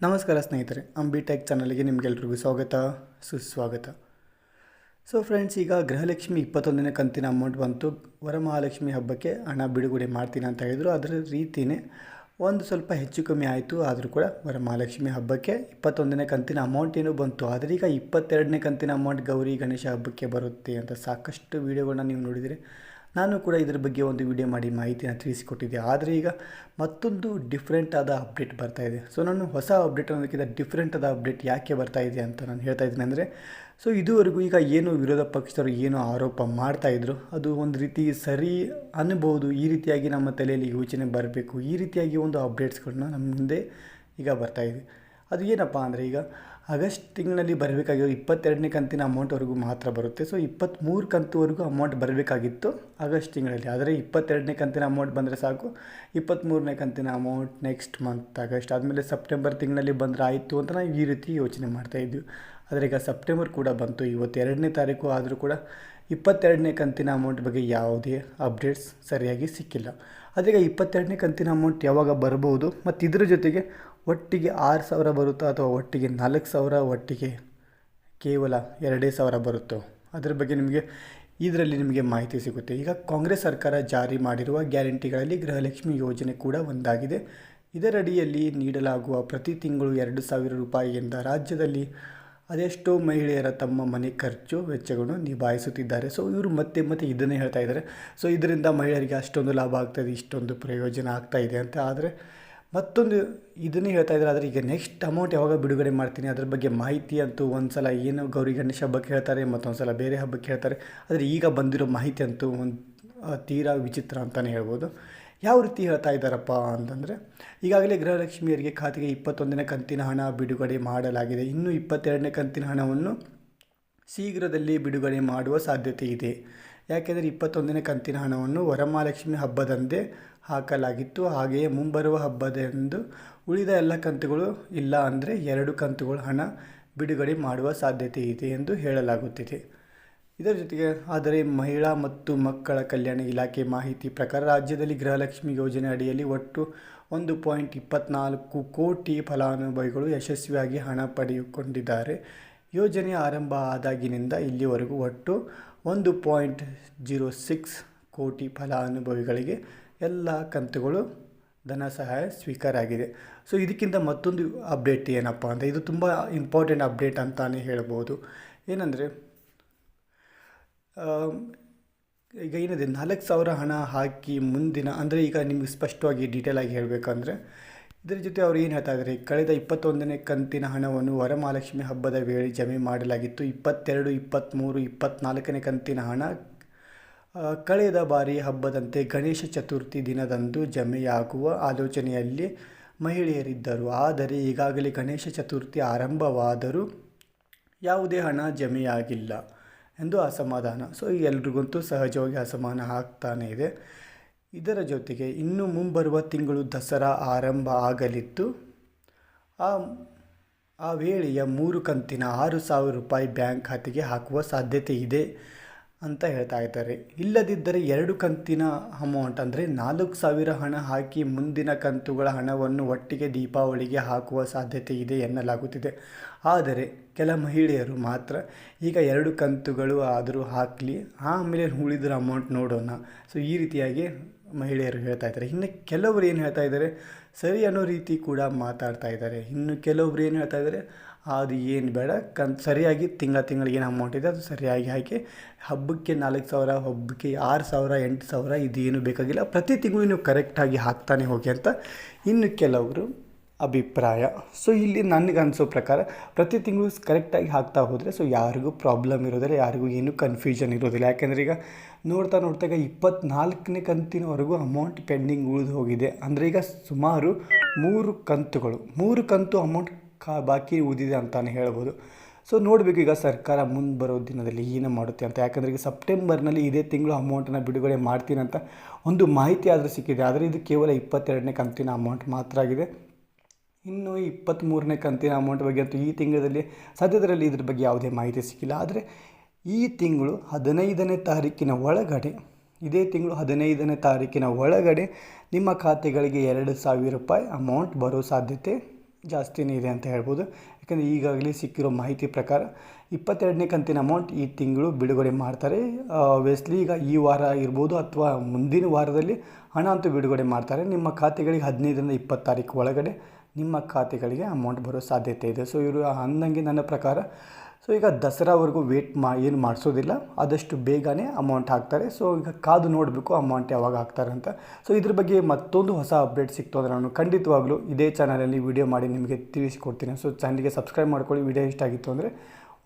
ನಮಸ್ಕಾರ ಸ್ನೇಹಿತರೆ ಅಂಬಿ ಟೆಕ್ ಚಾನಲ್ಗೆ ನಿಮಗೆಲ್ರಿಗೂ ಸ್ವಾಗತ, ಸುಸ್ವಾಗತ. ಸೊ ಫ್ರೆಂಡ್ಸ್ ಈಗ ಗೃಹಲಕ್ಷ್ಮಿ ಇಪ್ಪತ್ತೊಂದನೇ ಕಂತಿನ ಅಮೌಂಟ್ ಬಂತು. ವರಮಹಾಲಕ್ಷ್ಮಿ ಹಬ್ಬಕ್ಕೆ ಹಣ ಬಿಡುಗಡೆ ಮಾಡ್ತೀನಿ ಅಂತ ಹೇಳಿದರು. ಅದರ ರೀತಿಯೇ ಒಂದು ಸ್ವಲ್ಪ ಹೆಚ್ಚು ಕಮ್ಮಿ ಆಯಿತು. ಆದರೂ ಕೂಡ ವರಮಹಾಲಕ್ಷ್ಮಿ ಹಬ್ಬಕ್ಕೆ ಇಪ್ಪತ್ತೊಂದನೇ ಕಂತಿನ ಅಮೌಂಟ್ ಏನೂ ಬಂತು. ಆದರೆ ಈಗ ಇಪ್ಪತ್ತೆರಡನೇ ಕಂತಿನ ಅಮೌಂಟ್ ಗೌರಿ ಗಣೇಶ ಹಬ್ಬಕ್ಕೆ ಬರುತ್ತೆ ಅಂತ ಸಾಕಷ್ಟು ವೀಡಿಯೋಗಳನ್ನ ನೀವು ನೋಡಿದಿರಿ ನಾನು ಕೂಡ ಇದರ ಬಗ್ಗೆ ಒಂದು ವಿಡಿಯೋ ಮಾಡಿ ಮಾಹಿತಿಯನ್ನು ತಿಳಿಸಿಕೊಟ್ಟಿದ್ದೆ. ಆದರೆ ಈಗ ಮತ್ತೊಂದು ಡಿಫ್ರೆಂಟ್ ಆದ ಅಪ್ಡೇಟ್ ಬರ್ತಾ ಇದೆ. ಸೊ ನಾನು ಹೊಸ ಅಪ್ಡೇಟ್ ಅನ್ನೋದಕ್ಕಿಂತ ಡಿಫ್ರೆಂಟ್ ಆದ ಅಪ್ಡೇಟ್ ಯಾಕೆ ಬರ್ತಾ ಇದೆ ಅಂತ ನಾನು ಹೇಳ್ತಾ ಇದ್ದೀನಿ ಅಂದರೆ ಸೊ ಇದುವರೆಗೂ ಈಗ ಏನು ವಿರೋಧ ಪಕ್ಷದವರು ಏನು ಆರೋಪ ಮಾಡ್ತಾ ಇದ್ರು, ಅದು ಒಂದು ರೀತಿ ಸರಿ ಅನ್ಬೋದು, ಈ ರೀತಿಯಾಗಿ ನಮ್ಮ ತಲೆಯಲ್ಲಿ ಯೋಚನೆ ಬರಬೇಕು, ಈ ರೀತಿಯಾಗಿ ಒಂದು ಅಪ್ಡೇಟ್ಸ್ಗಳನ್ನ ನಮ್ಮ ಮುಂದೆ ಈಗ ಬರ್ತಾಯಿದೆ ಅದು ಏನಪ್ಪ ಅಂದರೆ ಈಗ ಆಗಸ್ಟ್ ತಿಂಗಳಲ್ಲಿ ಬರಬೇಕಾಗಿರೋ ಇಪ್ಪತ್ತೆರಡನೇ ಕಂತಿನ ಅಮೌಂಟ್ವರೆಗೂ ಮಾತ್ರ ಬರುತ್ತೆ. ಸೊ ಇಪ್ಪತ್ತ್ಮೂರು ಕಂತುವರೆಗೂ ಅಮೌಂಟ್ ಬರಬೇಕಾಗಿತ್ತು ಆಗಸ್ಟ್ ತಿಂಗಳಲ್ಲಿ. ಆದರೆ ಇಪ್ಪತ್ತೆರಡನೇ ಕಂತಿನ ಅಮೌಂಟ್ ಬಂದರೆ ಸಾಕು. ಇಪ್ಪತ್ತ್ಮೂರನೇ ಕಂತಿನ ಅಮೌಂಟ್ ನೆಕ್ಸ್ಟ್ ಮಂತ್ ಆಗಸ್ಟ್. ಆದಮೇಲೆ ಸೆಪ್ಟೆಂಬರ್ ತಿಂಗಳಲ್ಲಿ ಬಂದರೆ ಆಯಿತು ಅಂತ ನಾವು ಈ ರೀತಿ ಯೋಚನೆ ಮಾಡ್ತಾಯಿದ್ವಿ ಆದರೆ ಈಗ ಸೆಪ್ಟೆಂಬರ್ ಕೂಡ ಬಂತು. ಇವತ್ತು ಎರಡನೇ ತಾರೀಕು ಆದರೂ ಕೂಡ ಇಪ್ಪತ್ತೆರಡನೇ ಕಂತಿನ ಅಮೌಂಟ್ ಬಗ್ಗೆ ಯಾವುದೇ ಅಪ್ಡೇಟ್ಸ್ ಸರಿಯಾಗಿ ಸಿಕ್ಕಿಲ್ಲ. ಅದೀಗ ಇಪ್ಪತ್ತೆರಡನೇ ಕಂತಿನ ಅಮೌಂಟ್ ಯಾವಾಗ ಬರಬಹುದು ಮತ್ತು ಇದರ ಜೊತೆಗೆ ಒಟ್ಟಿಗೆ ಆರು ಸಾವಿರ ಬರುತ್ತಾ ಅಥವಾ ಒಟ್ಟಿಗೆ ನಾಲ್ಕು ಸಾವಿರ, ಒಟ್ಟಿಗೆ ಕೇವಲ ಎರಡೇ ಸಾವಿರ ಬರುತ್ತೋ? ಅದರ ಬಗ್ಗೆ ನಿಮಗೆ ಇದರಲ್ಲಿ ನಿಮಗೆ ಮಾಹಿತಿ ಸಿಗುತ್ತೆ. ಈಗ ಕಾಂಗ್ರೆಸ್ ಸರ್ಕಾರ ಜಾರಿ ಮಾಡಿರುವ ಗ್ಯಾರಂಟಿಗಳಲ್ಲಿ ಗೃಹಲಕ್ಷ್ಮಿ ಯೋಜನೆ ಕೂಡ ಒಂದಾಗಿದೆ. ಇದರಡಿಯಲ್ಲಿ ನೀಡಲಾಗುವ ಪ್ರತಿ ತಿಂಗಳು ಎರಡು ಸಾವಿರ ರೂಪಾಯಿಯಿಂದ ರಾಜ್ಯದಲ್ಲಿ ಅದೆಷ್ಟೋ ಮಹಿಳೆಯರ ತಮ್ಮ ಮನೆ ಖರ್ಚು, ವೆಚ್ಚಗಳನ್ನು ನಿಭಾಯಿಸುತ್ತಿದ್ದಾರೆ. ಸೊ ಇವರು ಮತ್ತೆ ಮತ್ತೆ ಇದನ್ನೇ ಹೇಳ್ತಾ ಇದ್ದಾರೆ. ಸೊ ಇದರಿಂದ ಮಹಿಳೆಯರಿಗೆ ಅಷ್ಟೊಂದು ಲಾಭ ಆಗ್ತಾಯಿದೆ ಇಷ್ಟೊಂದು ಪ್ರಯೋಜನ ಆಗ್ತಾಯಿದೆ ಅಂತ. ಆದರೆ ಮತ್ತೊಂದು ಇದನ್ನೇ ಹೇಳ್ತಾ ಇದ್ದಾರೆ, ಆದರೆ ಈಗ ನೆಕ್ಸ್ಟ್ ಅಮೌಂಟ್ ಯಾವಾಗ ಬಿಡುಗಡೆ ಮಾಡ್ತೀನಿ, ಅದ್ರ ಬಗ್ಗೆ ಮಾಹಿತಿ ಅಂತೂ ಒಂದು ಸಲ ಏನು ಗೌರಿ ಗಣೇಶ ಹಬ್ಬಕ್ಕೆ ಹೇಳ್ತಾರೆ ಮತ್ತೊಂದು ಸಲ ಬೇರೆ ಹಬ್ಬಕ್ಕೆ ಹೇಳ್ತಾರೆ, ಆದರೆ ಈಗ ಬಂದಿರೋ ಮಾಹಿತಿ ಅಂತೂ ಒಂದು ತೀರಾ ವಿಚಿತ್ರ ಅಂತಲೇ ಹೇಳ್ಬೋದು. ಯಾವ ರೀತಿ ಹೇಳ್ತಾ ಇದ್ದಾರಪ್ಪ ಅಂತಂದರೆ, ಈಗಾಗಲೇ ಗೃಹಲಕ್ಷ್ಮಿಯರಿಗೆ ಖಾತೆಗೆ ಇಪ್ಪತ್ತೊಂದನೇ ಕಂತಿನ ಹಣ ಬಿಡುಗಡೆ ಮಾಡಲಾಗಿದೆ. ಇನ್ನು ಇಪ್ಪತ್ತೆರಡನೇ ಕಂತಿನ ಹಣವನ್ನು ಶೀಘ್ರದಲ್ಲಿ ಬಿಡುಗಡೆ ಮಾಡುವ ಸಾಧ್ಯತೆ ಇದೆ. ಯಾಕೆಂದರೆ ಇಪ್ಪತ್ತೊಂದನೇ ಕಂತಿನ ಹಣವನ್ನು ವರಮಹಾಲಕ್ಷ್ಮಿ ಹಬ್ಬದಂದೇ ಹಾಕಲಾಗಿತ್ತು. ಹಾಗೆಯೇ ಮುಂಬರುವ ಹಬ್ಬದಂದು ಉಳಿದ ಎಲ್ಲ ಕಂತುಗಳು ಇಲ್ಲ ಅಂದರೆ ಎರಡು ಕಂತುಗಳು ಹಣ ಬಿಡುಗಡೆ ಮಾಡುವ ಸಾಧ್ಯತೆ ಇದೆ ಎಂದು ಹೇಳಲಾಗುತ್ತಿದೆ. ಇದರ ಜೊತೆಗೆ ಆದರೆ ಮಹಿಳಾ ಮತ್ತು ಮಕ್ಕಳ ಕಲ್ಯಾಣ ಇಲಾಖೆ ಮಾಹಿತಿ ಪ್ರಕಾರ ರಾಜ್ಯದಲ್ಲಿ ಗೃಹಲಕ್ಷ್ಮಿ ಯೋಜನೆ ಅಡಿಯಲ್ಲಿ ಒಟ್ಟು ಒಂದು ಪಾಯಿಂಟ್ ಇಪ್ಪತ್ನಾಲ್ಕು ಕೋಟಿ ಫಲಾನುಭವಿಗಳು ಯಶಸ್ವಿಯಾಗಿ ಹಣ ಪಡೆದುಕೊಂಡಿದ್ದಾರೆ. ಯೋಜನೆ ಆರಂಭ ಆದಾಗಿನಿಂದ ಇಲ್ಲಿವರೆಗೂ ಒಟ್ಟು ಒಂದು ಪಾಯಿಂಟ್ ಜೀರೋ ಸಿಕ್ಸ್ ಕೋಟಿ ಫಲಾನುಭವಿಗಳಿಗೆ ಎಲ್ಲ ಕಂತುಗಳು ಧನ ಸಹಾಯ ಸ್ವೀಕಾರ ಆಗಿದೆ ಸೊ, ಇದಕ್ಕಿಂತ ಮತ್ತೊಂದು ಅಪ್ಡೇಟ್ ಏನಪ್ಪ ಅಂದರೆ, ಇದು ತುಂಬ ಇಂಪಾರ್ಟೆಂಟ್ ಅಪ್ಡೇಟ್ ಅಂತಲೇ ಹೇಳ್ಬೋದು. ಏನಂದರೆ ಈಗ ಏನಿದೆ, ನಾಲ್ಕು ಸಾವಿರ ಹಣ ಹಾಕಿ ಮುಂದಿನ, ಅಂದರೆ ಈಗ ನಿಮಗೆ ಸ್ಪಷ್ಟವಾಗಿ ಡೀಟೇಲಾಗಿ ಹೇಳಬೇಕಂದ್ರೆ ಇದರ ಜೊತೆ ಅವರು ಏನು ಹೇಳ್ತಾ ಇದ್ದಾರೆ ಕಳೆದ ಇಪ್ಪತ್ತೊಂದನೇ ಕಂತಿನ ಹಣವನ್ನು ವರಮಹಾಲಕ್ಷ್ಮಿ ಹಬ್ಬದ ವೇಳೆ ಜಮೆ ಮಾಡಲಾಗಿತ್ತು. ಇಪ್ಪತ್ತೆರಡು ಇಪ್ಪತ್ತ್ಮೂರು ಇಪ್ಪತ್ತ್ನಾಲ್ಕನೇ ಕಂತಿನ ಹಣ ಕಳೆದ ಬಾರಿ ಹಬ್ಬದಂತೆ ಗಣೇಶ ಚತುರ್ಥಿ ದಿನದಂದು ಜಮೆಯಾಗುವ ಆಲೋಚನೆಯಲ್ಲಿ ಮಹಿಳೆಯರಿದ್ದರು. ಆದರೆ ಈಗಾಗಲೇ ಗಣೇಶ ಚತುರ್ಥಿ ಆರಂಭವಾದರೂ ಯಾವುದೇ ಹಣ ಜಮೆಯಾಗಿಲ್ಲ ಎಂದು ಅಸಮಾಧಾನ. ಸೊ, ಎಲ್ರಿಗಂತೂ ಸಹಜವಾಗಿ ಅಸಮಾನ ಆಗ್ತಾನೇ ಇದೆ. ಇದರ ಜೊತೆಗೆ ಇನ್ನು ಮುಂಬರುವ ತಿಂಗಳು ದಸರಾ ಆರಂಭ ಆಗಲಿದ್ದು, ಆ ಆ ವೇಳೆಯ ಮೂರು ಕಂತಿನ ಆರು ಸಾವಿರ ರೂಪಾಯಿ ಬ್ಯಾಂಕ್ ಖಾತೆಗೆ ಹಾಕುವ ಸಾಧ್ಯತೆ ಇದೆ ಅಂತ ಹೇಳ್ತಾ ಇದ್ದಾರೆ. ಇಲ್ಲದಿದ್ದರೆ ಎರಡು ಕಂತಿನ ಅಮೌಂಟ್ ಅಂದರೆ ನಾಲ್ಕು ಸಾವಿರ ಹಣ ಹಾಕಿ ಮುಂದಿನ ಕಂತುಗಳ ಹಣವನ್ನು ಒಟ್ಟಿಗೆ ದೀಪಾವಳಿಗೆ ಹಾಕುವ ಸಾಧ್ಯತೆ ಇದೆ ಎನ್ನಲಾಗುತ್ತಿದೆ. ಆದರೆ ಕೆಲ ಮಹಿಳೆಯರು ಮಾತ್ರ ಈಗ ಎರಡು ಕಂತುಗಳು ಆದರೂ ಹಾಕಲಿ, ಆಮೇಲೆ ಉಳಿದಿರೋ ಅಮೌಂಟ್ ನೋಡೋಣ. ಸೊ ಈ ರೀತಿಯಾಗಿ ಮಹಿಳೆಯರು ಹೇಳ್ತಾ ಇದ್ದಾರೆ. ಇನ್ನು ಕೆಲವರು ಏನು ಹೇಳ್ತಾ ಇದ್ದಾರೆ? ಸರಿ ಅನ್ನೋ ರೀತಿ ಕೂಡ ಮಾತಾಡ್ತಾ ಇದ್ದಾರೆ. ಇನ್ನು ಕೆಲವೊಬ್ರು ಏನು ಹೇಳ್ತಾ ಇದ್ದಾರೆ? ಅದು ಏನು ಬೇಡ. ಕನ್ ಸರಿಯಾಗಿ ತಿಂಗಳ ತಿಂಗಳಿಗೆ ಏನು ಅಮೌಂಟ್ ಇದೆ, ಅದು ಸರಿಯಾಗಿ ಹಾಕಿ ಹಬ್ಬಕ್ಕೆ ನಾಲ್ಕು ಸಾವಿರ, ಹಬ್ಬಕ್ಕೆ ಆರು ಸಾವಿರ, ಎಂಟು ಸಾವಿರ, ಇದೇನು ಬೇಕಾಗಿಲ್ಲ. ಪ್ರತಿ ತಿಂಗಳು ನೀವು ಕರೆಕ್ಟಾಗಿ ಹಾಕ್ತಾನೆ ಹೋಗಿ ಅಂತ ಇನ್ನು ಕೆಲವರು ಅಭಿಪ್ರಾಯ. ಸೊ ಇಲ್ಲಿ ನನಗೆ ಅನಿಸೋ ಪ್ರಕಾರ ಪ್ರತಿ ತಿಂಗಳು ಕರೆಕ್ಟಾಗಿ ಹಾಕ್ತಾ ಹೋದರೆ ಸೊ ಯಾರಿಗೂ ಪ್ರಾಬ್ಲಮ್ ಇರೋದಿಲ್ಲ, ಯಾರಿಗೂ ಏನೂ ಕನ್ಫ್ಯೂಷನ್ ಇರೋದಿಲ್ಲ. ಯಾಕೆಂದರೆ ಈಗ ನೋಡ್ತಾ ನೋಡ್ತಾ ಈಗ ಇಪ್ಪತ್ನಾಲ್ಕನೇ ಕಂತಿನವರೆಗೂ ಅಮೌಂಟ್ ಪೆಂಡಿಂಗ್ ಉಳಿದು ಹೋಗಿದೆ. ಅಂದರೆ ಈಗ ಸುಮಾರು ಮೂರು ಕಂತುಗಳು, ಮೂರು ಕಂತು ಅಮೌಂಟ್ ಕಾ ಬಾಕಿ ಉಳಿದಿದೆ ಅಂತಲೇ ಹೇಳ್ಬೋದು. ಸೊ ನೋಡಬೇಕು ಈಗ ಸರ್ಕಾರ ಮುಂದೆ ಬರೋ ದಿನದಲ್ಲಿ ಏನು ಮಾಡುತ್ತೆ ಅಂತ. ಯಾಕಂದರೆ ಈಗ ಸೆಪ್ಟೆಂಬರ್ನಲ್ಲಿ ಇದೇ ತಿಂಗಳು ಅಮೌಂಟನ್ನು ಬಿಡುಗಡೆ ಮಾಡ್ತೀನಿ ಅಂತ ಒಂದು ಮಾಹಿತಿ ಆದರೂ ಸಿಕ್ಕಿದೆ. ಆದರೆ ಇದು ಕೇವಲ ಇಪ್ಪತ್ತೆರಡನೇ ಕಂತಿನ ಅಮೌಂಟ್ ಮಾತ್ರ ಆಗಿದೆ. ಇನ್ನು ಇಪ್ಪತ್ತ್ಮೂರನೇ ಕಂತಿನ ಅಮೌಂಟ್ ಬಗ್ಗೆ ಅಂತೂ ಈ ತಿಂಗಳಲ್ಲಿ, ಸದ್ಯದರಲ್ಲಿ ಇದ್ರ ಬಗ್ಗೆ ಯಾವುದೇ ಮಾಹಿತಿ ಸಿಕ್ಕಿಲ್ಲ. ಆದರೆ ಈ ತಿಂಗಳು ಹದಿನೈದನೇ ತಾರೀಕಿನ ಒಳಗಡೆ, ಇದೇ ತಿಂಗಳು ಹದಿನೈದನೇ ತಾರೀಕಿನ ಒಳಗಡೆ ನಿಮ್ಮ ಖಾತೆಗಳಿಗೆ ಎರಡು ಸಾವಿರ ರೂಪಾಯಿ ಅಮೌಂಟ್ ಬರೋ ಸಾಧ್ಯತೆ ಜಾಸ್ತಿನೇ ಇದೆ ಅಂತ ಹೇಳ್ಬೋದು. ಯಾಕಂದರೆ ಈಗಾಗಲೇ ಸಿಕ್ಕಿರೋ ಮಾಹಿತಿ ಪ್ರಕಾರ ಇಪ್ಪತ್ತೆರಡನೇ ಕಂತಿನ ಅಮೌಂಟ್ ಈ ತಿಂಗಳು ಬಿಡುಗಡೆ ಮಾಡ್ತಾರೆ. ಆಬ್ವಿಯಸ್ಲಿ ಈಗ ಈ ವಾರ ಇರ್ಬೋದು ಅಥವಾ ಮುಂದಿನ ವಾರದಲ್ಲಿ ಹಣ ಅಂತೂ ಬಿಡುಗಡೆ ಮಾಡ್ತಾರೆ. ನಿಮ್ಮ ಖಾತೆಗಳಿಗೆ ಹದಿನೈದರಿಂದ ಇಪ್ಪತ್ತು ತಾರೀಕು ಒಳಗಡೆ ನಿಮ್ಮ ಖಾತೆಗಳಿಗೆ ಅಮೌಂಟ್ ಬರೋ ಸಾಧ್ಯತೆ ಇದೆ. ಸೊ ಇವರು ಅಂದಂಗೆ ನನ್ನ ಪ್ರಕಾರ ಸೊ ಈಗ ದಸರಾವರೆಗೂ ವೇಟ್ ಮಾ, ಏನು ಮಾಡಿಸೋದಿಲ್ಲ. ಆದಷ್ಟು ಬೇಗನೆ ಅಮೌಂಟ್ ಹಾಕ್ತಾರೆ. ಸೊ ಈಗ ಕಾದು ನೋಡಬೇಕು ಅಮೌಂಟ್ ಯಾವಾಗ ಹಾಕ್ತಾರೆ ಅಂತ. ಸೊ ಇದ್ರ ಬಗ್ಗೆ ಮತ್ತೊಂದು ಹೊಸ ಅಪ್ಡೇಟ್ ಸಿಕ್ತು ಅಂದರೆ ನಾನು ಖಂಡಿತವಾಗ್ಲೂ ಇದೇ ಚಾನಲಲ್ಲಿ ವಿಡಿಯೋ ಮಾಡಿ ನಿಮಗೆ ತಿಳಿಸಿಕೊಡ್ತೀನಿ. ಸೊ ಚಾನಲ್ಗೆ ಸಬ್ಸ್ಕ್ರೈಬ್ ಮಾಡ್ಕೊಳ್ಳಿ. ವಿಡಿಯೋ ಇಷ್ಟ ಆಗಿತ್ತು ಅಂದರೆ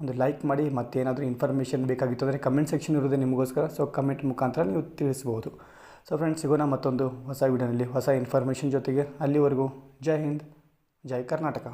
ಒಂದು ಲೈಕ್ ಮಾಡಿ. ಮತ್ತೇನಾದರೂ ಇನ್ಫಾರ್ಮೇಷನ್ ಬೇಕಾಗಿತ್ತು ಅಂದರೆ ಕಮೆಂಟ್ ಸೆಕ್ಷನ್ ಇರೋದೇ ನಿಮಗೋಸ್ಕರ. ಸೊ ಕಮೆಂಟ್ ಮುಖಾಂತರ ನೀವು ತಿಳಿಸ್ಬೋದು. ಸೊ ಫ್ರೆಂಡ್ಸ್ ಸಿಗೋಣ ಮತ್ತೊಂದು ಹೊಸ ವಿಡಿಯೋನಲ್ಲಿ ಹೊಸ ಇನ್ಫಾರ್ಮೇಷನ್ ಜೊತೆಗೆ. ಅಲ್ಲಿವರೆಗೂ ಜೈ ಹಿಂದ್. ಜೈ ಕರ್ನಾಟಕ